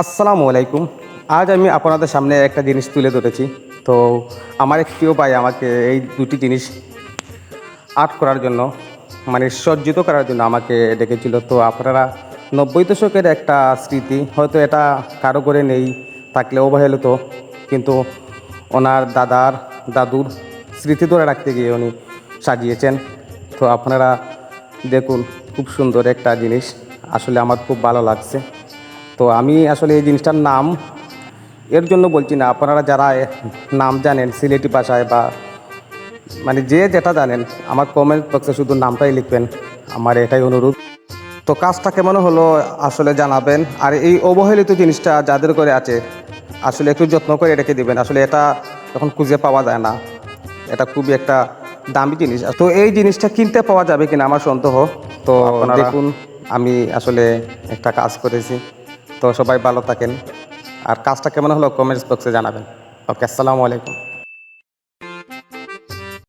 আসসালামু আলাইকুম। আজ আমি আপনাদের সামনে একটা জিনিস তুলে ধরেছি। তো আমার এক প্রিয় ভাই আমাকে এই দুটি জিনিস আর্ট করার জন্য মানে সজ্জিত করার জন্য আমাকে ডেকেছিল। তো আপনারা নব্বই দশকের একটা স্মৃতি, হয়তো এটা কারও করে নেই, থাকলে অবহেলিত, কিন্তু ওনার দাদার, দাদুর স্মৃতি ধরে রাখতে গিয়ে উনি সাজিয়েছেন। তো আপনারা দেখুন, খুব সুন্দর একটা জিনিস। আসলে আমার খুব ভালো লাগছে। তো আমি আসলে এই জিনিসটার নাম এর জন্য বলছি না। আপনারা যারা নাম জানেন সিলেটি ভাষায় বা মানে যে যেটা জানেন আমার কমেন্ট বক্সে শুধু নামটাই লিখবেন। আমার এটাই অনুরোধ। তো কাজটা কেমন হলো আসলে জানাবেন। আর এই অবহেলিত জিনিসটা যাদের করে আছে আসলে একটু যত্ন করে রেখে দিবেন। আসলে এটা এখন খুঁজে পাওয়া যায় না। এটা খুবই একটা দামি জিনিস। তো এই জিনিসটা কিনতে পাওয়া যাবে কিনা আমার সন্দেহ। তো দেখুন আমি আসলে একটা কাজ করেছি। তো সবাই ভালো থাকেন। আর কাজটা কেমন হলো কমেন্টস বক্সে জানাবেন। ওকে আসসালামু আলাইকুম।